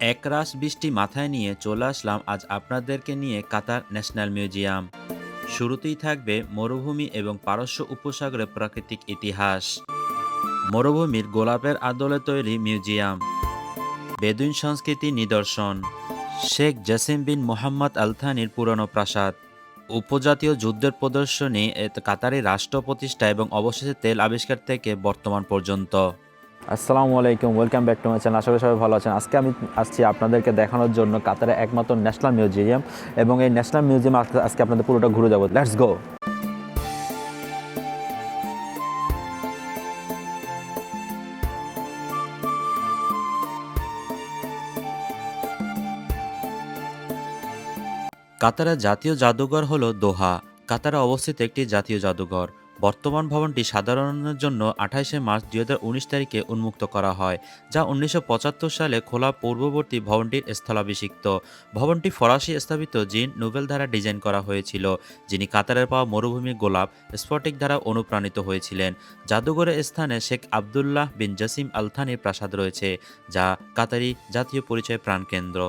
একরাশ বৃষ্টি মাথায় নিয়ে চলে আসলাম আজ আপনাদেরকে নিয়ে কাতার ন্যাশনাল মিউজিয়াম। শুরুতেই থাকবে মরুভূমি এবং পারস্য উপসাগরের প্রাকৃতিক ইতিহাস। মরুভূমির গোলাপের আদলে তৈরি মিউজিয়াম। বেদুইন সংস্কৃতি নিদর্শন। শেখ জাসিম বিন মোহাম্মদ আলথানির পুরনো প্রাসাদ। উপজাতীয় যুদ্ধের প্রদর্শনী কাতারি রাষ্ট্র প্রতিষ্ঠা এবং অবশেষে তেল আবিষ্কার থেকে বর্তমান পর্যন্ত। আসসালামু আলাইকুম welcome back to my channel আশা করি সবাই ভালো আছেন। আজকে আমি আসছি আপনাদেরকে দেখানোর জন্য কাতারের একমাত্র ন্যাশনাল মিউজিয়াম এবং এই ন্যাশনাল মিউজিয়াম আজকে আপনাদের পুরোটা ঘুরে যাব। লেটস গো কাতারের জাতীয় জাদুঘর হলো দোহা। কাতারে অবস্থিত একটি জাতীয় জাদুঘর। বর্তমান ভবনটি সাধারণের জন্য আঠাইশে মার্চ দুই হাজার উনিশ তারিখে উন্মুক্ত করা হয়, যা উনিশশো পঁচাত্তর সালে খোলা পূর্ববর্তী ভবনটির স্থলাভিষিক্ত। ভবনটি ফরাসি স্থাপিত জিন নোবেল দ্বারা ডিজাইন করা হয়েছিল, যিনি কাতারের পাওয়া মরুভূমি গোলাপ, স্ফটিক দ্বারা অনুপ্রাণিত হয়েছিলেন। জাদুঘরের স্থানে শেখ আবদুল্লাহ বিন জাসিম আলথানির প্রাসাদ রয়েছে, যা কাতারি জাতীয় পরিচয় প্রাণকেন্দ্র।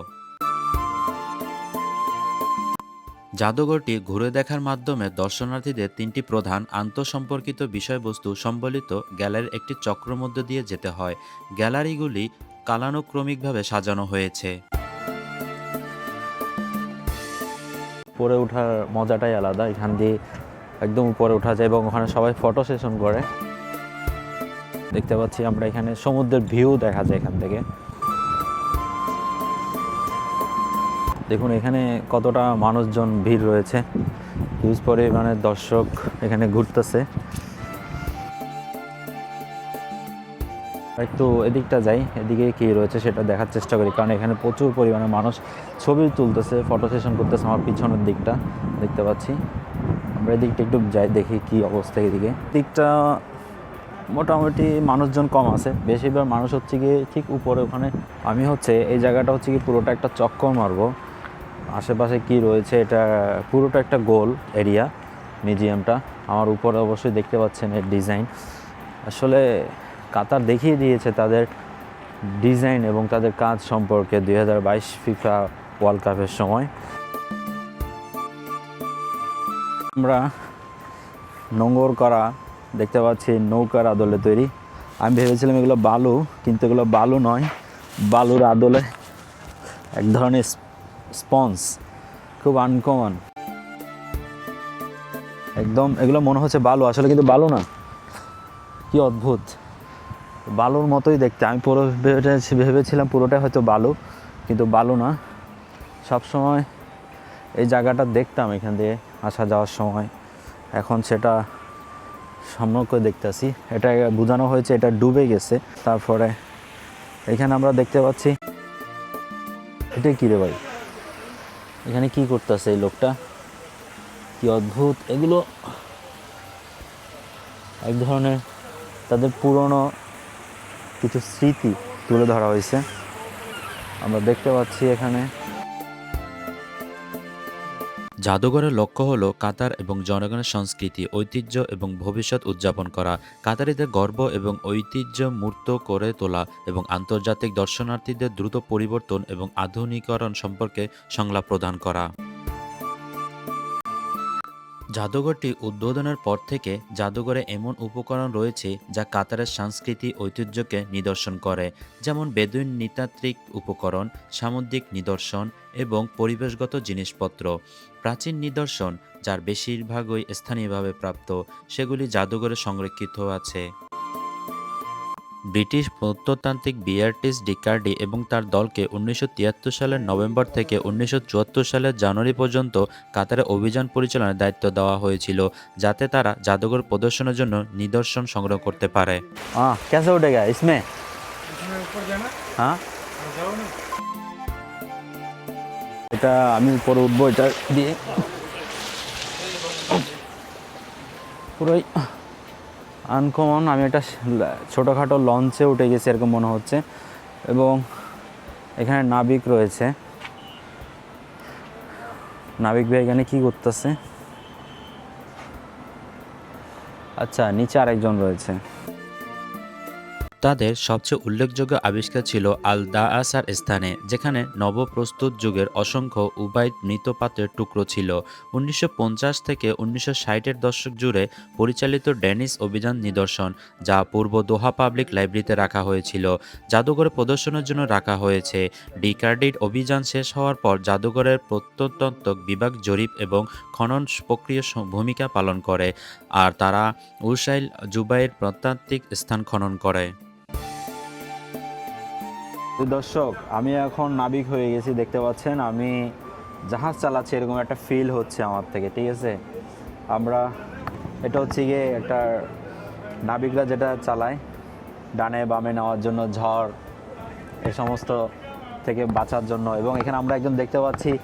জাদুঘরটি ঘুরে দেখার মাধ্যমে দর্শনার্থীদের তিনটি প্রধান আন্তঃসম্পর্কিত বিষয়বস্তু সম্বলিত গ্যালারির একটি চক্র মধ্য দিয়ে যেতে হয়। গ্যালারিগুলি কালানুক্রমিকভাবে সাজানো হয়েছে। উপরে ওঠার মজাটাই আলাদা। এখান দিয়ে একদম উপরে ওঠা যায় এবং ওখানে সবাই ফটো সেশন করে। দেখতে পাচ্ছি আমরা এখানে সমুদ্রের ভিউ দেখা যায় এখান থেকে। দেখুন, এখানে কতটা মানুষজন, ভিড় রয়েছে। হিউজ পরিমাণে দর্শক এখানে ঘুরতেছে। একটু এদিকটা যাই, এদিকে কি রয়েছে সেটা দেখার চেষ্টা করি, কারণ এখানে প্রচুর পরিমাণে মানুষ ছবি তুলতেছে ফটো সেশন করতেছে আমার পিছনের দিকটা, দেখতে পাচ্ছি। আমরা এদিকটা একটু যাই, দেখি কি অবস্থা এদিকে। দিকটা মোটামুটি মানুষজন কম আছে, বেশিরভাগ মানুষ হচ্ছে গিয়ে ঠিক উপরে ওখানে। আমি হচ্ছে এই জায়গাটা হচ্ছে কি পুরোটা একটা চক্কর মারবো। আশেপাশে কি রয়েছে, এটা পুরোটা একটা গোল এরিয়া মিউজিয়ামটা আমার উপরে অবশ্যই দেখতে পাচ্ছেন এর ডিজাইন। আসলে কাতার দেখিয়ে দিয়েছে তাদের ডিজাইন এবং তাদের কাজ সম্পর্কে দুই হাজার বাইশ ফিফা ওয়ার্ল্ড কাপের সময়। আমরা নোংর করা দেখতে পাচ্ছি, নৌকার আদলে তৈরি। আমি ভেবেছিলাম এগুলো বালু, কিন্তু এগুলো বালু নয়, বালুর আদলে এক ধরনের স্পঞ্জ, খুব আনকমন একদম, এগুলো মনে হচ্ছে বালু, আসলে কিন্তু বালু না। কি অদ্ভুত। বালুর মতোই দেখতে। আমি পুরো ভেবে- ভেবেছিলাম পুরোটাই হয়তো বালু, কিন্তু বালু না। সবসময় এই জায়গাটা দেখতাম এখান দিয়ে আসা যাওয়ার সময়। এখন সেটা সম্যক দেখতেছি। এটা বোঝানো হয়েছে, এটা ডুবে গেছে। তারপরে এখানে আমরা দেখতে পাচ্ছি। এটা কী রে ভাই? এখানে কি করতেছে এই লোকটা? কি অদ্ভুত। এগুলো এক ধরনের তাদের পুরনো কিছু স্মৃতি তুলে ধরা হয়েছে। আমরা দেখতে পাচ্ছি এখানে জাদুঘরের লক্ষ্য হল কাতার এবং জনগণের সংস্কৃতি, ঐতিহ্য এবং ভবিষ্যৎ উদযাপন করা। কাতারিদের গর্ব এবং ঐতিহ্য মূর্ত করে তোলা এবং আন্তর্জাতিক দর্শনার্থীদের দ্রুত পরিবর্তন এবং আধুনিকরণ সম্পর্কে সংলাপ প্রদান করা। জাদুঘরটি উদ্বোধনের পর থেকে জাদুঘরে এমন উপকরণ রয়েছে যা কাতারের সাংস্কৃতিক ঐতিহ্যকে নিদর্শন করে, যেমন বেদুইন নৃতাত্ত্বিক উপকরণ, সামুদ্রিক নিদর্শন এবং পরিবেশগত জিনিসপত্র। প্রাচীন নিদর্শন, যার বেশিরভাগই স্থানীয়ভাবে প্রাপ্ত, সেগুলি জাদুঘরে সংরক্ষিত আছে। ব্রিটিশ প্রত্নতান্ত্রিক বিআরটিস ডিকার্ডি এবং তার দলকে উনিশশো তিয়াত্তর সালের নভেম্বর থেকে উনিশশো চুয়াত্তর সালের জানুয়ারি পর্যন্ত কাতারে অভিযান পরিচালনার দায়িত্ব দেওয়া হয়েছিল, যাতে তারা জাদুঘর প্রদর্শনের জন্য নিদর্শন সংগ্রহ করতে পারে। কেসে হ্যাঁ? এটা আমি উপরে উঠবো, এটা দিয়ে। পুরোই আনকমন, আমি একটা ছোটোখাটো লঞ্চে উঠে গেছি এরকম মনে হচ্ছে। এবং এখানে নাবিক রয়েছে। নাবিক ভাই এখানে কী করতেছে? আচ্ছা নিচে আরেকজন রয়েছে। তাদের সবচেয়ে উল্লেখযোগ্য আবিষ্কার ছিল আল দা আসার স্থানে, যেখানে নবপ্রস্তুত যুগের অসংখ্য উবাইদ মৃৎপাত্রের টুকরো ছিল। উনিশশো পঞ্চাশ থেকে উনিশশো ষাটের দশক জুড়ে পরিচালিত ডেনিস অভিযান নিদর্শন, যা পূর্ব দোহা পাবলিক লাইব্রেরিতে রাখা হয়েছিল। জাদুঘরে প্রদর্শনের জন্য রাখা হয়েছে। ডিকার্ডিড অভিযান শেষ হওয়ার পর জাদুঘরের প্রত্যন্তক বিভাগ জরিপ এবং খনন প্রক্রিয়া ভূমিকা পালন করে, আর তারা উসাইল জুবাইয়ের প্রত্যাত্মিক স্থান খনন করে। দর্শক, আমি এখন নাবিক হয়ে গেছি, দেখতে পাচ্ছেন? আমি জাহাজ চালাচ্ছি, এরকম একটা ফিল হচ্ছে আমার থেকে, ঠিক আছে? আমরা, এটা হচ্ছে গিয়ে একটা নাবিকরা যেটা চালায়, ডানে বামে নেওয়ার জন্য ঝড়, এ সমস্ত থেকে বাঁচার জন্য। এবং এখানে আমরা একজন দেখতে পাচ্ছি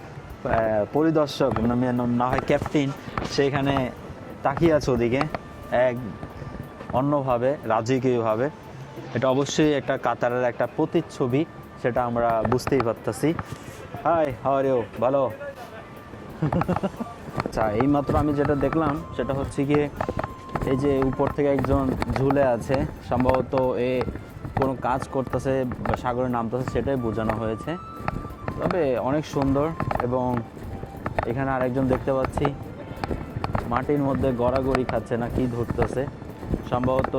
পরিদর্শক, না- হয় ক্যাপ্টেন সেইখানে তাকিয়ে আছে ওদিকে, এক অন্যভাবে, রাজকীয়ভাবে। এটা অবশ্যই একটা কাতারের একটা প্রতিচ্ছবি, সেটা আমরা বুঝতেই পারতেছি। হাই হাওয়ার ইউ ভালো? আচ্ছা এইমাত্র আমি যেটা দেখলাম, সেটা হচ্ছে গিয়ে এই যে উপর থেকে একজন ঝুলে আছে, সম্ভবত এ কোনো কাজ করতেছে বা সাগরে নামতেছে, সেটাই বোঝানো হয়েছে। তবে অনেক সুন্দর, এবং এখানে আরেকজন দেখতে পাচ্ছি। মাটির মধ্যে গড়াগড়ি খাচ্ছে না, কি ধরতেছে? সম্ভবত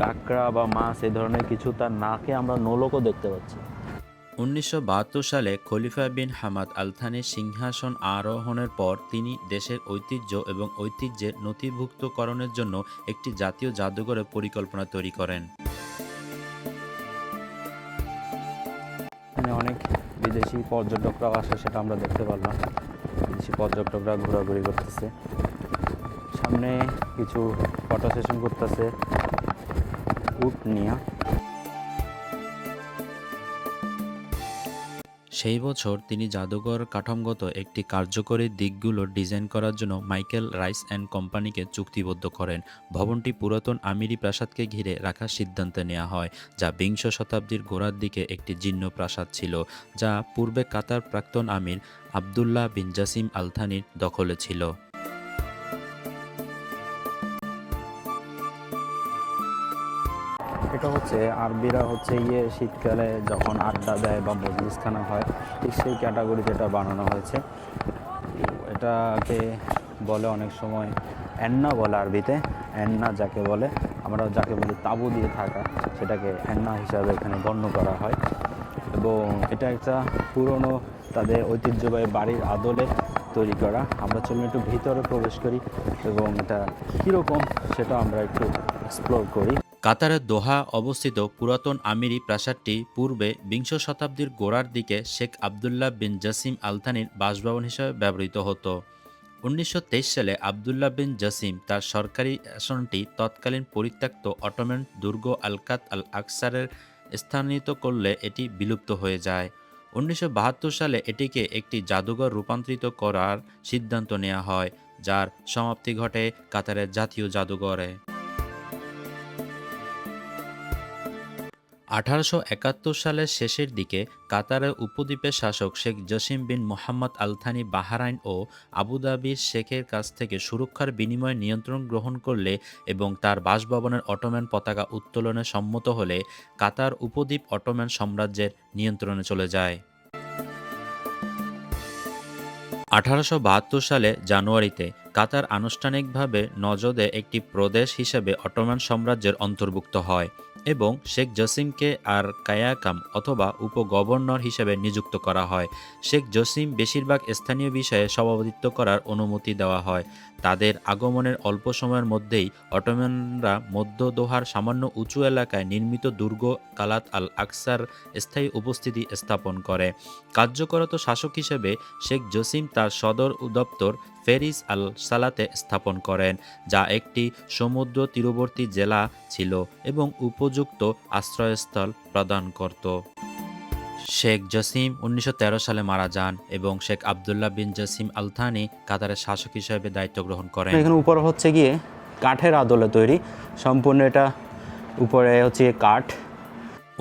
কাঁকড়া বা মাছ এই ধরনের কিছু তার নাকে আমরা নোলকও দেখতে পাচ্ছি। উনিশশো বাহাত্তর সালে খলিফা বিন হামাদ আলথানের সিংহাসন আরোহণের পর তিনি দেশের ঐতিহ্য এবং ঐতিহ্যের নথিভুক্তকরণের জন্য একটি জাতীয় জাদুঘরের পরিকল্পনা তৈরি করেন। এখানে অনেক বিদেশি পর্যটকরাও আসে সেটা আমরা দেখতে পারলাম। বিদেশি পর্যটকরা ঘোরাঘুরি করতেছে। সামনে কিছু ফটো সেশন করতেছে। উট নিয়ে। সেই বছর তিনি জাদুঘর কাঠামোগত একটি কার্যকরী দিকগুলো ডিজাইন করার জন্য মাইকেল রাইস অ্যান্ড কোম্পানিকে চুক্তিবদ্ধ করেন। ভবনটি পুরাতন আমিরি প্রাসাদকে ঘিরে রাখার সিদ্ধান্ত নেওয়া হয়, যা বিংশ শতাব্দীর গোড়ার দিকে একটি জীর্ণ প্রাসাদ ছিল, যা পূর্বে কাতার প্রাক্তন আমির আবদুল্লাহ বিন জাসিম আলথানির দখলে ছিল। এটা হচ্ছে আরবিরা হচ্ছে গিয়ে শীতকালে যখন আড্ডা দেয় বা মজলিসখানা হয়, ঠিক সেই ক্যাটাগরিতে এটা বানানো হয়েছে। এটাকে বলে অনেক সময় অ্যান্না বলে আরবিতে। অ্যান্না যাকে বলে, আমরা যাকে বলি তাঁবু দিয়ে থাকা, সেটাকে অ্যান্না হিসাবে এখানে গণ্য করা হয়। এবং এটা একটা পুরনো তাদের ঐতিহ্যবাহী বাড়ির আদলে তৈরি করা। আমরা চলুন একটু ভিতরে প্রবেশ করি এবং এটা কীরকম সেটা আমরা একটু এক্সপ্লোর করি। কাতারের দোহা অবস্থিত পুরাতন আমিরি প্রাসাদটি পূর্বে বিংশ শতাব্দীর গোড়ার দিকে শেখ আবদুল্লাহ বিন জাসিম আলথানির বাসভবন হিসেবে ব্যবহৃত হতো। উনিশশো তেইশ সালে আবদুল্লাহ বিন জাসিম তার সরকারি আসনটি তৎকালীন পরিত্যক্ত অটোম্যান দুর্গ আলকাত আল আকসারের স্থানান্তরিত করলে এটি বিলুপ্ত হয়ে যায়। উনিশশো বাহাত্তর সালে এটিকে একটি জাদুঘর রূপান্তরিত করার সিদ্ধান্ত নেওয়া হয়, যার সমাপ্তি ঘটে কাতারের জাতীয় জাদুঘরে। আঠারোশো একাত্তর সালের শেষের দিকে কাতারের উপদ্বীপের শাসক Sheikh Jassim bin Mohammed Al Thani Bahrain ও আবুধাবির শেখের কাছ থেকে সুরক্ষার বিনিময়ে নিয়ন্ত্রণ গ্রহণ করলে এবং তার বাসভবনের অটোম্যান পতাকা উত্তোলনে সম্মত হলে কাতার উপদ্বীপ অটোম্যান সাম্রাজ্যের নিয়ন্ত্রণে চলে যায়। আঠারোশো বাহাত্তর সালে জানুয়ারিতে কাতার আনুষ্ঠানিকভাবে নজদে একটি প্রদেশ হিসেবে অটোম্যান সাম্রাজ্যের অন্তর্ভুক্ত হয়। এবং শেখ জসিমকে আর কায়াকাম অথবা উপগভর্নর হিসেবে নিযুক্ত করা হয়। শেখ জসিম বেশিরভাগ স্থানীয় বিষয়ে সভাপতিত্ব করার অনুমতি দেওয়া হয়। তাদের আগমনের অল্প সময়ের মধ্যেই অটোম্যানরা মধ্য দোহার সামান্য উঁচু এলাকায় নির্মিত দুর্গ কালাত আল আকসার স্থায়ী উপস্থিতি স্থাপন করে। কার্যকরত শাসক হিসেবে শেখ জসিম তার সদর দপ্তর ফেরিস আল সালাতে স্থাপন করেন, যা একটি সমুদ্র তীরবর্তী জেলা ছিল এবং উপযুক্ত আশ্রয়স্থল প্রদান করত। শেখ জসিম উনিশশো তেরো সালে মারা যান এবং Sheikh Abdullah bin Jassim Al Thani কাতারের শাসক হিসেবে দায়িত্ব গ্রহণ করেন। এখানে উপর হচ্ছে গিয়ে কাঠের আদলে তৈরি। সম্পূর্ণ এটা উপরে হচ্ছে কাঠ।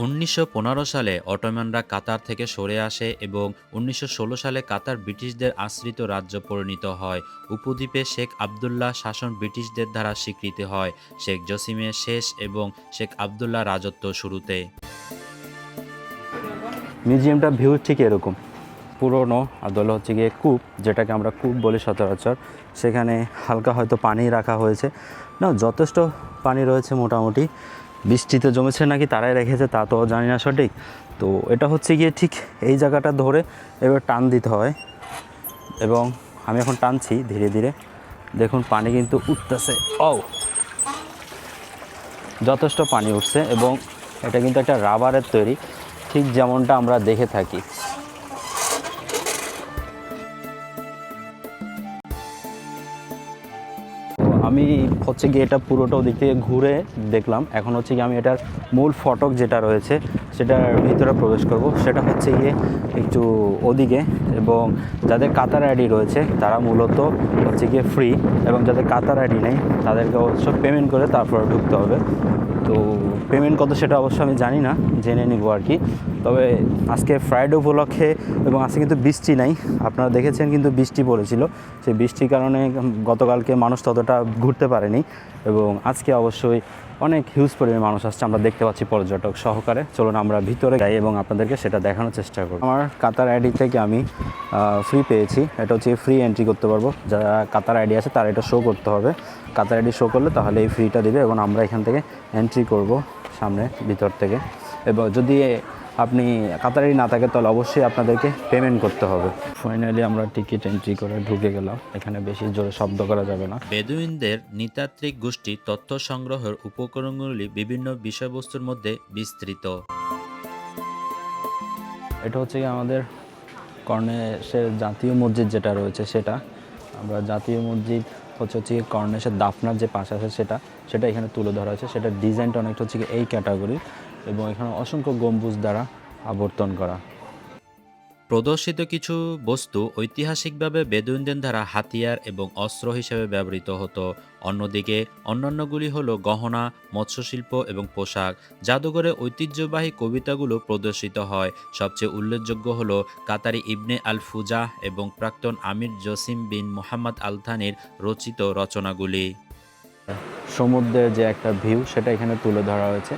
উনিশশো পনেরো সালে অটোম্যানরা কাতার থেকে সরে আসে এবং উনিশশো ষোলো সালে কাতার ব্রিটিশদের আশ্রিত রাজ্য পরিণত হয়। উপদ্বীপে শেখ আবদুল্লাহ শাসন ব্রিটিশদের দ্বারা স্বীকৃতি হয়। শেখ জসিমের শেষ এবং শেখ আবদুল্লাহ রাজত্ব শুরুতে। মিউজিয়ামটা ভিউ ঠিক এরকম। পুরনো আদলে হচ্ছে গিয়ে কূপ, যেটাকে আমরা কূপ বলি সচরাচর। সেখানে হালকা হয়তো পানি রাখা হয়েছে। না, যথেষ্ট পানি রয়েছে মোটামুটি। বৃষ্টিতে জমেছে নাকি তারাই রেখেছে তা তো জানি না সঠিক। তো এটা হচ্ছে গিয়ে ঠিক এই জায়গাটা ধরে এবার টান দিতে হয়। এবং আমি এখন টানছি ধীরে ধীরে। দেখুন, পানি কিন্তু উঠতেছে। ও যথেষ্ট পানি উঠছে এবং এটা কিন্তু একটা রাবারের তৈরি। ঠিক যেমনটা আমরা দেখে থাকি। আমি হচ্ছে গিয়ে এটা পুরোটা ওদিক থেকে ঘুরে দেখলাম। এখন হচ্ছে গিয়ে আমি এটার মূল ফটক যেটা রয়েছে, সেটার ভিতরে প্রবেশ করব। সেটা হচ্ছে গিয়ে একটু ওদিকে এবং যাদের কাতার আইডি রয়েছে, তারা মূলত হচ্ছে গিয়ে ফ্রি এবং যাদের কাতার আইডি নেই, তাদেরকে অবশ্য পেমেন্ট করে তারপরে ঢুকতে হবে। তো পেমেন্ট কত সেটা অবশ্য আমি জানি না, জেনে নিব আর কি। তবে আজকে ফ্রাইডে উপলক্ষে এবং আজকে কিন্তু বৃষ্টি নাই। আপনারা দেখেছেন কিন্তু বৃষ্টি পড়েছিল। সেই বৃষ্টির কারণে গতকালকে মানুষ ততটা ঘুরতে পারেনি এবং আজকে অবশ্যই অনেক হিউজ পরিমাণে মানুষ আসছে। আমরা দেখতে পাচ্ছি পর্যটক সহকারে। চলুন আমরা ভিতরে যাই এবং আপনাদেরকে সেটা দেখানোর চেষ্টা করব আমার কাতার আইডি থেকে আমি ফ্রি পেয়েছি। এটা হচ্ছে ফ্রি এন্ট্রি করতে পারব। যারা কাতার আইডি আছে, তারা এটা শো করতে হবে। কাতার আইডি শো করলে তাহলে এই ফ্রিটা দিবে এবং আমরা এখান থেকে এন্ট্রি করব সামনে, ভিতর থেকে। এবং যদি আপনি কাতার না থাকে তাহলে অবশ্যই আপনাদেরকে পেমেন্ট করতে হবে। ফাইনালি আমরা টিকিট এন্ট্রি করে ঢুকে গেলাম। এখানে বেশি জোরে শব্দ করা যাবে না। বেদুইনদের নৃতাত্ত্বিক গোষ্ঠী তথ্য সংগ্রহের উপকরণগুলি বিভিন্ন বিষয়বস্তুর মধ্যে বিস্তৃত। এটা হচ্ছে কি আমাদের কর্ণেশের জাতীয় মসজিদ যেটা রয়েছে সেটা। আমরা জাতীয় মসজিদ হচ্ছে হচ্ছে কি কর্নেশের দাফনার যে পাশ আছে সেটা সেটা এখানে তুলে ধরা হয়েছে। সেটা ডিজাইনটা অনেকটা হচ্ছে এই ক্যাটাগরির এবং এখানে অসংখ্য গম্বুজ দ্বারা আবর্তন করা। প্রদর্শিত কিছু বস্তু ঐতিহাসিকভাবে বেদুইনদের দ্বারা হাতিয়ার এবং অস্ত্র হিসেবে ব্যবহৃত হতো। অন্যদিকে অন্যান্যগুলি হল গহনা মৎস্যশিল্প এবং পোশাক। জাদুঘরে ঐতিহ্যবাহী কবিতাগুলো প্রদর্শিত হয়। সবচেয়ে উল্লেখযোগ্য হল কাতারি ইবনে আল ফুজাহ এবং প্রাক্তন আমির জসিম বিন মোহাম্মদ আলথানির রচিত রচনাগুলি। সমুদ্রের যে একটা ভিউ সেটা এখানে তুলে ধরা হয়েছে।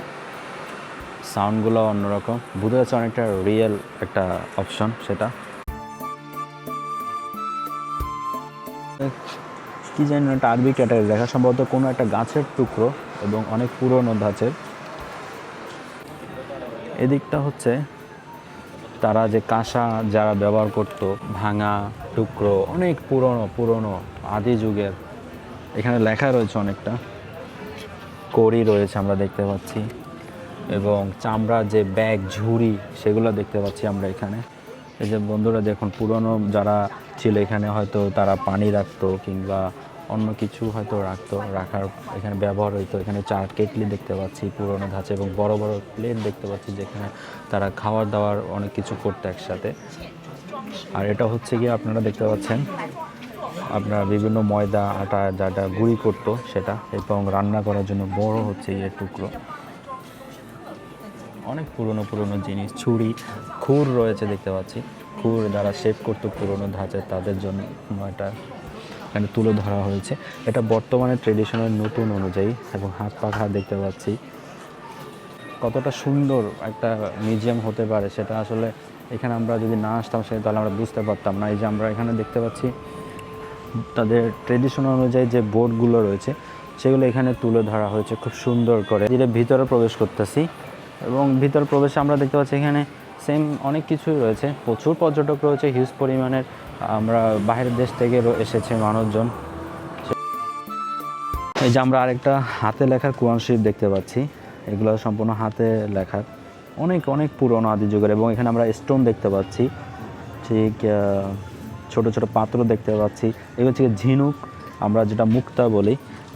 সাউন্ডগুলো অন্যরকম। বোঝা যাচ্ছে অনেকটা রিয়েল একটা অপশন সেটা। কি জানি একটা আরবি ক্যাটাগরি দেখা সম্ভবত কোনো একটা গাছের টুকরো এবং অনেক পুরনো ধাঁচের এদিকটা হচ্ছে তারা যে কাঁসা যারা ব্যবহার করত, ভাঙা টুকরো, অনেক পুরনো পুরনো, আদি যুগের। এখানে লেখা রয়েছে অনেকটা। কড়ি রয়েছে আমরা দেখতে পাচ্ছি। এবং চামড়ার যে ব্যাগ, ঝুড়ি, সেগুলো দেখতে পাচ্ছি আমরা এখানে। এই যে বন্ধুরা, দেখুন, পুরনো যারা ছিল এখানে, হয়তো তারা পানি রাখতো কিংবা অন্য কিছু হয়তো রাখতো, রাখার এখানে ব্যবহার হইতো। এখানে চার কেটলি দেখতে পাচ্ছি পুরনো ধাঁচে এবং বড় বড় প্লেট দেখতে পাচ্ছি যেখানে তারা খাওয়ার দাওয়ার অনেক কিছু করতো একসাথে। আর এটা হচ্ছে গিয়ে আপনারা দেখতে পাচ্ছেন, আপনার বিভিন্ন ময়দা, আটা যাটা গুঁড়ি করতো সেটা এবং রান্না করার জন্য বড় হচ্ছে ইয়ে টুকরো। অনেক পুরনো পুরনো জিনিস, ছুরি, খুর রয়েছে দেখতে পাচ্ছি। খুর যারা শেপ করতো পুরনো ধাঁচে, তাদের জন্য এটা এখানে তুলে ধরা হয়েছে। এটা বর্তমানে ট্রেডিশনাল নতুন অনুযায়ী এবং হাত পাখা দেখতে পাচ্ছি। কতটা সুন্দর একটা মিউজিয়াম হতে পারে সেটা আসলে এখানে আমরা যদি না আসতাম সে তাহলে আমরা বুঝতে পারতাম না। এই যে আমরা এখানে দেখতে পাচ্ছি, তাদের ট্রেডিশনাল অনুযায়ী যে বোর্ডগুলো রয়েছে, সেগুলো এখানে তুলে ধরা হয়েছে খুব সুন্দর করে। ধীরে ভিতরে প্রবেশ করতেছি। এবং ভিতর প্রবেশে আমরা দেখতে পাচ্ছি এখানে সেম অনেক কিছুই রয়েছে। প্রচুর পর্যটক রয়েছে হিউজ পরিমাণের, আমরা বাইরের দেশ থেকে এসেছে মানুষজন। এই যে আমরা আরেকটা হাতে লেখার কোরআন শরীফ দেখতে পাচ্ছি। এগুলো সম্পূর্ণ হাতে লেখা অনেক অনেক পুরনো আদি যুগের এবং এখানে আমরা স্টোন দেখতে পাচ্ছি। ঠিক ছোট ছোট পাত্র দেখতে পাচ্ছি। এগুলো হচ্ছে ঝিনুক, আমরা যেটা মুক্তা বলি।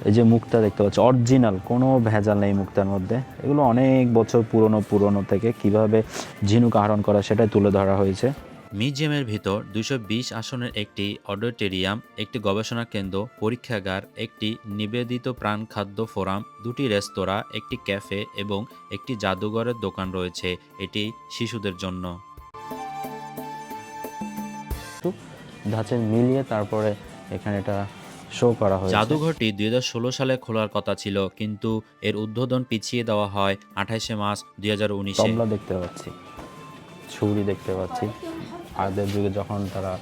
এই যে মুক্তা দেখতে পাচ্ছি অরিজিনাল কোনো ভেজাল নেই মুক্তার মধ্যে। এগুলো অনেক বছর পুরনো পুরনো থেকে কীভাবে ঝিনুক আহরণ করা সেটাই তুলে ধরা হয়েছে। মিউজিয়ামের ভিতর বিশ আসনের একটি অডিটোরিয়াম একটি গবেষণা কেন্দ্র পরীক্ষাগার একটি নিবেদিত প্রাণ খাদ্য ফোরাম দুটি রেস্তোরাঁ একটি ক্যাফে এবং একটি জাদুঘরের দোকান রয়েছে এটি শিশুদের জন্য। ধাঁচে মিলিয়ে তারপরে এখানে এটা শো করা হয়েছে। জাদুঘরটি দুই সালে খোলার কথা ছিল কিন্তু এর উদ্বোধন পিছিয়ে দেওয়া হয় আঠাইশে মার্চ দুই হাজার উনিশে। তবলা দেখতে পাচ্ছি ছুরি দেখতে পাচ্ছি। আগের যুগে যখন তারা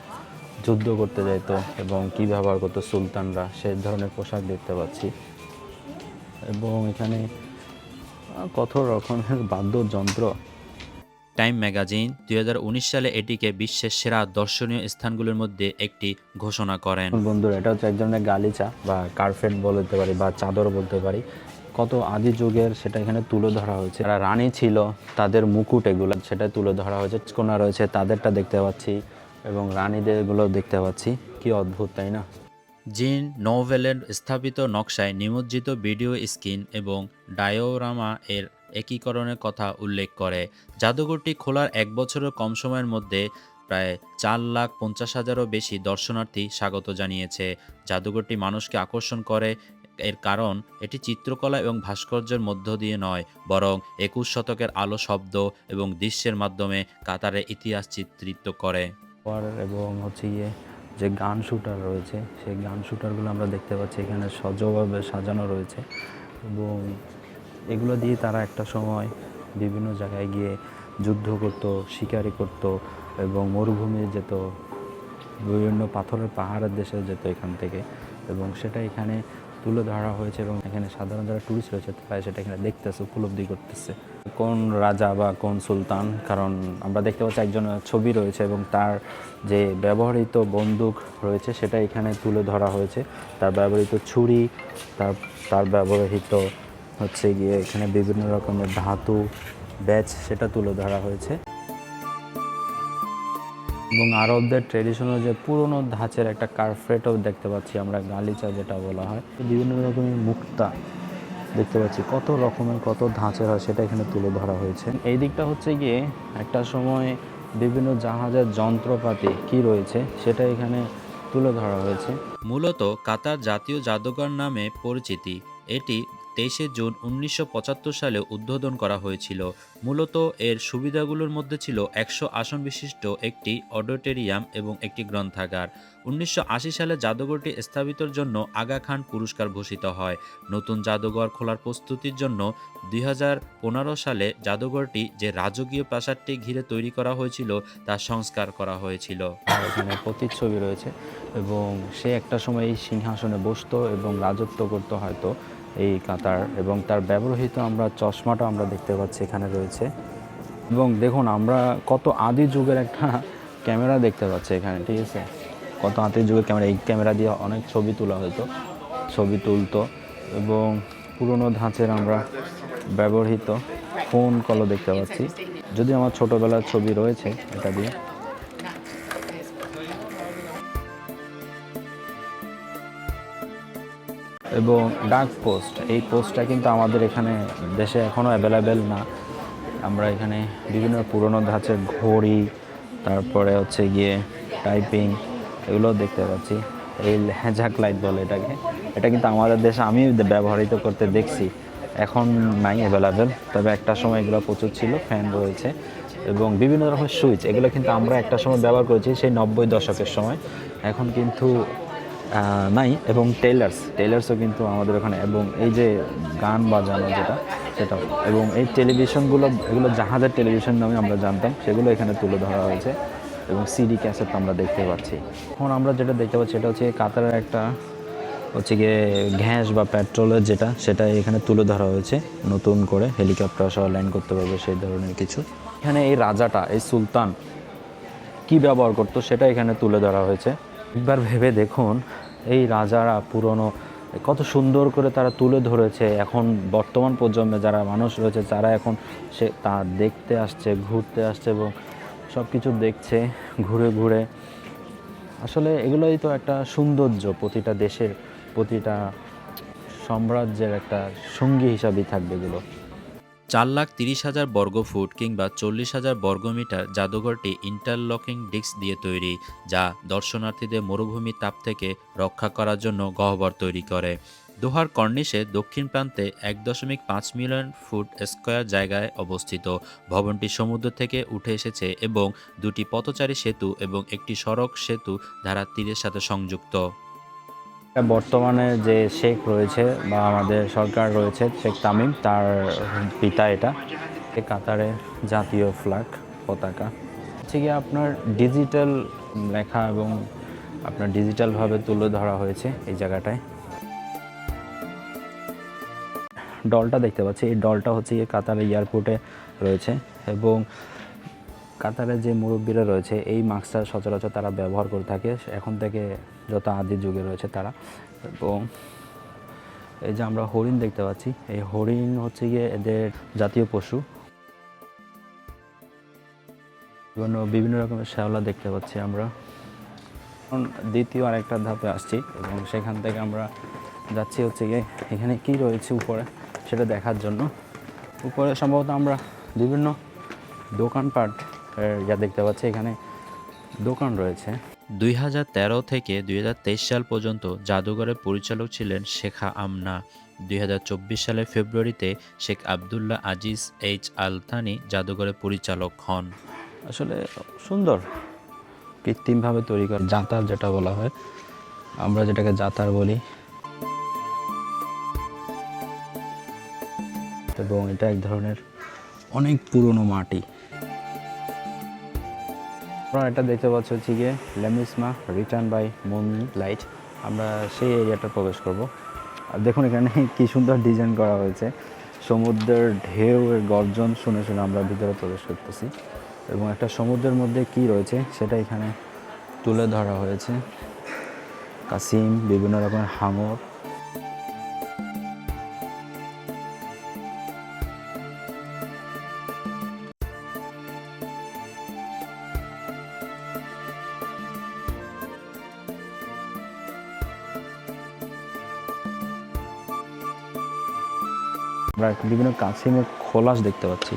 যুদ্ধ করতে যেত এবং কী ব্যবহার করতো সুলতানরা সেই ধরনের পোশাক দেখতে পাচ্ছি। এবং এখানে কত রকমের বাদ্যযন্ত্র টাইম ম্যাগাজিন দু হাজার উনিশ সালে এটিকে বিশ্বের সেরা দর্শনীয় স্থানগুলোর মধ্যে একটি ঘোষণা করেন। বন্ধুরা এটা হচ্ছে এক ধরনের গালিচা বা কার্পেট বলতে পারি বা চাদর বলতে পারি কত আদি যুগের সেটা এখানে তুলে ধরা হয়েছে। যারা রানী ছিল তাদের মুকুট এগুলো সেটা তুলে ধরা হয়েছে। কোনা রয়েছে তাদেরটা দেখতে পাচ্ছি এবং রানীদেরগুলো দেখতে পাচ্ছি। কি অদ্ভুত তাই না? জিন নোভেলের স্থাপিত নকশায় নিমজ্জিত ভিডিও স্ক্রিন এবং ডায়োরামা এর একীকরণের কথা উল্লেখ করে। জাদুঘরটি খোলার এক বছরের কম সময়ের মধ্যে প্রায় চার লাখ পঞ্চাশ হাজারও বেশি দর্শনার্থী স্বাগত জানিয়েছে। জাদুঘরটি মানুষকে আকর্ষণ করে, এর কারণ এটি চিত্রকলা এবং ভাস্কর্যের মধ্য দিয়ে নয়, বরং একুশ শতকের আলো শব্দ এবং দৃশ্যের মাধ্যমে কাতারের ইতিহাস চিত্রিত করে। এবং হচ্ছে গিয়ে যে গান শুটার রয়েছে, সেই গান শুটারগুলো আমরা দেখতে পাচ্ছি। এখানে সজভাবে সাজানো রয়েছে এবং এগুলো দিয়ে তারা একটা সময় বিভিন্ন জায়গায় গিয়ে যুদ্ধ করতো, শিকারি করতো এবং মরুভূমি যেত, বিভিন্ন পাথরের পাহাড়ের দেশে যেত এখান থেকে এবং সেটা এখানে তুলে ধরা হয়েছে এবং এখানে সাধারণ যারা টুরিস্ট রয়েছে তারা সেটা এখানে দেখতেছে, উপলব্ধি করতেছে। কোন রাজা বা কোন সুলতান, কারণ আমরা দেখতে পাচ্ছি একজনের ছবি রয়েছে এবং তার যে ব্যবহৃত বন্দুক রয়েছে সেটা এখানে তুলে ধরা হয়েছে। তার ব্যবহৃত ছুরি, তার তার ব্যবহৃত হচ্ছে গিয়ে এখানে বিভিন্ন রকমের ধাতু, ব্যাচ সেটা তুলে ধরা হয়েছে। এবং আরবদের ট্রেডিশনাল যে পুরনো ধাঁচের একটা কার্পেটও দেখতে পাচ্ছি আমরা, গালিচা যেটা বলা হয়। বিভিন্ন রকমের মুক্তা দেখতে পাচ্ছি, কত রকমের, কত ধাঁচের হয় সেটা এখানে তুলে ধরা হয়েছে। এই দিকটা হচ্ছে গিয়ে একটা সময় বিভিন্ন জাহাজের যন্ত্রপাতি কি রয়েছে সেটা এখানে তুলে ধরা হয়েছে। মূলত কাতার জাতীয় জাদুঘর নামে পরিচিতি। এটি তেইশে জুন উনিশশো পঁচাত্তর সালে উদ্বোধন করা হয়েছিল। মূলত এর সুবিধাগুলোর মধ্যে ছিল একশো আসন বিশিষ্ট একটি অডিটোরিয়াম এবং একটি গ্রন্থাগার। উনিশশো আশি সালে জাদুঘরটি স্থাপিতর জন্য আগা খান পুরস্কার ঘোষিত হয়। নতুন জাদুঘর খোলার প্রস্তুতির জন্য দুই হাজার পনেরো সালে জাদুঘরটি যে রাজকীয় প্রাসাদটি ঘিরে তৈরি করা হয়েছিল, তা সংস্কার করা হয়েছিল। এখানে প্রতিচ্ছবি রয়েছে এবং সে একটা সময় সিংহাসনে বসতো এবং রাজত্ব করতো হয়তো। এই কাতার এবং তার ব্যবহৃত আমরা চশমাটা আমরা দেখতে পাচ্ছি এখানে রয়েছে। এবং দেখুন, আমরা কত আদি যুগের একটা ক্যামেরা দেখতে পাচ্ছি এখানে, ঠিক আছে? কত আদি যুগের ক্যামেরা, এই ক্যামেরা দিয়ে অনেক ছবি তোলা হতো, ছবি তুলতো এবং পুরনো ধাঁচের আমরা ব্যবহৃত ফোন কলও দেখতে পাচ্ছি। যদি আমার ছোটোবেলার ছবি রয়েছে, এটা দিয়ে। এবং ডাক পোস্ট এই পোস্টটা কিন্তু আমাদের এখানে দেশে এখনও অ্যাভেলেবেল না। আমরা এখানে বিভিন্ন পুরনো ধাঁচের ঘড়ি, তারপরে হচ্ছে গিয়ে টাইপিং এগুলো দেখতে পাচ্ছি। এই হ্যাজাক লাইট বলে এটাকে। এটা কিন্তু আমাদের দেশে আমি ব্যবহৃত করতে দেখছি। এখন নাই অ্যাভেলেবেল তবে একটা সময় এগুলো প্রচুর ছিল ফ্যান রয়েছে। এবং বিভিন্ন রকমের সুইচ, এগুলো কিন্তু আমরা একটা সময় ব্যবহার করেছি সেই নব্বই দশকের সময়। এখন কিন্তু নাই এবং টেলার্স টেলার্সও কিন্তু আমাদের ওখানে এবং এই যে গান বাজানো যেটা, সেটাও। এবং এই টেলিভিশনগুলো এগুলো জাহাজের টেলিভিশন নামে আমরা জানতাম, সেগুলো এখানে তুলে ধরা হয়েছে এবং সিডি ক্যাসেট আমরা দেখতে পাচ্ছি। এখন আমরা যেটা দেখতে পাচ্ছি এটা হচ্ছে কাতারের একটা হচ্ছে গিয়ে গ্যাস বা পেট্রোলের যেটা সেটা এখানে তুলে ধরা হয়েছে। নতুন করে হেলিকপ্টার সহ ল্যান্ড করতে পারবে সেই ধরনের কিছু। এখানে এই রাজাটা, এই সুলতান, কি ব্যবহার করতো সেটা এখানে তুলে ধরা হয়েছে। একবার ভেবে দেখুন এই রাজারা পুরনো, কত সুন্দর করে তারা তুলে ধরেছে। এখন বর্তমান প্রজন্মে যারা মানুষ রয়েছে, তারা এখন সে, তা দেখতে আসছে, ঘুরতে আসছে এবং সব কিছু দেখছে, ঘুরে ঘুরে। আসলে এগুলোই তো একটা সৌন্দর্য প্রতিটা দেশের, প্রতিটা সাম্রাজ্যের একটা সঙ্গী হিসাবেই থাকবে এগুলো। চার লাখ তিরিশ হাজার বর্গফুট কিংবা চল্লিশ হাজার বর্গমিটার জাদুঘরটি ইন্টারলকিং ডিস্ক দিয়ে তৈরি, যা দর্শনার্থীদের মরুভূমি তাপ থেকে রক্ষা করার জন্য গহ্বর তৈরি করে। দোহার কর্নিশে দক্ষিণ প্রান্তে এক দশমিক পাঁচ মিলিয়ন ফুট স্কোয়ার জায়গায় অবস্থিত। ভবনটি সমুদ্র থেকে উঠে এসেছে এবং দুটি পথচারী সেতু এবং একটি সড়ক সেতু ধারা তীরের সাথে সংযুক্ত। বর্তমানে যে শেখ রয়েছে বা আমাদের সরকার রয়েছে, শেখ তামিম, তার পিতা এটা। কাতারে জাতীয় ফ্ল্যাগ পতাকা। হচ্ছে গিয়ে আপনার ডিজিটাল লেখা এবং আপনার ডিজিটালভাবে তুলে ধরা হয়েছে এই জায়গাটায়। ডলটা দেখতে পাচ্ছি। এই ডলটা হচ্ছে গিয়ে কাতার এয়ারপোর্টে রয়েছে এবং কাতারে যে মুরব্বীরা রয়েছে, এই মাস্কটা সচরাচর তারা ব্যবহার করে থাকে। এখন থেকে যত আদি যুগে রয়েছে তারা। এবং এই যে আমরা হরিণ দেখতে পাচ্ছি, এই হরিণ হচ্ছে গিয়ে এদের জাতীয় পশু। বিভিন্ন বিভিন্ন রকমের শ্যাওলা দেখতে পাচ্ছি আমরা। এখন দ্বিতীয় আরেকটা ধাপে আসছি এবং সেখান থেকে আমরা যাচ্ছি হচ্ছে গিয়ে, এখানে কি রয়েছে উপরে সেটা দেখার জন্য। উপরে সম্ভবত আমরা বিভিন্ন দোকানপাট যা দেখতে পাচ্ছি এখানে দোকান রয়েছে। দুই হাজার তেরো থেকে দুই হাজার তেইশ সাল পর্যন্ত জাদুঘরের পরিচালক ছিলেন শেখা আমনা। দুই হাজার চব্বিশ সালের ফেব্রুয়ারিতে Sheikh Abdullah Aziz H Al Thani জাদুঘরের পরিচালক হন। আসলে সুন্দর কৃত্রিমভাবে তৈরি করা জাঁতার যেটা বলা হয় আমরা যেটাকে জাঁতার বলি। এবং এটা এক ধরনের অনেক পুরনো মাটি। আপনারা এটা দেখতে পাচ্ছ হচ্ছে গিয়ে লেমিসমা রিটার্ন বাই মুন লাইট আমরা সেই এরিয়াটা প্রবেশ করব। আর দেখুন এখানে কি সুন্দর ডিজাইন করা হয়েছে। সমুদ্রের ঢেউয়ের গর্জন শুনে শুনে আমরা ভিতরে প্রবেশ করতেছি। এবং একটা সমুদ্রের মধ্যে কি রয়েছে সেটা এখানে তুলে ধরা হয়েছে। কাসিম, বিভিন্ন রকমের হাঙর আমরা বিভিন্ন কাসিমের খোলাস দেখতে পাচ্ছি।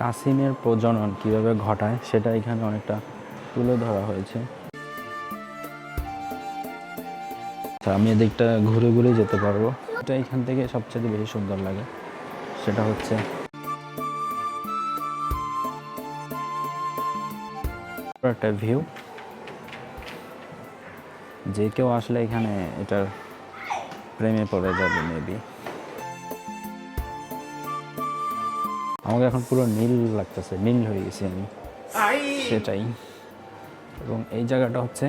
কাসিমের প্রজনন কীভাবে ঘটায় সেটা এখানে অনেকটা তুলে ধরা হয়েছে। আচ্ছা আমি এদিকটা ঘুরে ঘুরে যেতে পারব। এটা এখান থেকে সবচেয়ে বেশি সুন্দর লাগে। সেটা হচ্ছে একটা ভিউ যে কেউ আসলে এখানে এটার প্রেমে পড়ে যাবে মেবি আমাকে এখন পুরো নীল লাগতেছে নীল হয়ে গেছি আমি। সেটাই। এবং এই জায়গাটা হচ্ছে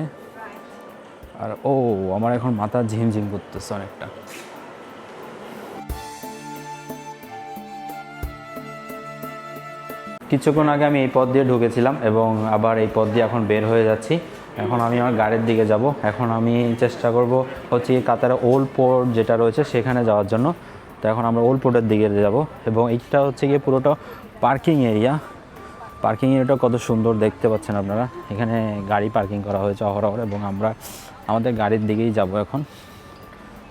আর ও আমার এখন মাথা ঝিমঝিম করতেছে অনেকটা। কিছুক্ষণ আগে আমি এই পথ দিয়ে ঢুকেছিলাম এবং আবার এই পথ দিয়ে এখন বের হয়ে যাচ্ছি। এখন আমি আমার গাড়ির দিকে যাব। এখন আমি চেষ্টা করব হচ্ছে কাতারে ওল্ড পোর্ট যেটা রয়েছে সেখানে যাওয়ার জন্য। তো এখন আমরা ওল্ড পোর্টের দিকে যাব এবং এইটা হচ্ছে গিয়ে পুরোটা পার্কিং এরিয়া পার্কিং এরিয়াটা কত সুন্দর দেখতে পাচ্ছেন আপনারা। এখানে গাড়ি পার্কিং করা হয়েছে অহরহর এবং আমরা আমাদের গাড়ির দিকেই যাব এখন।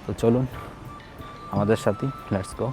তো চলুন, আমাদের সাথে লেটস গো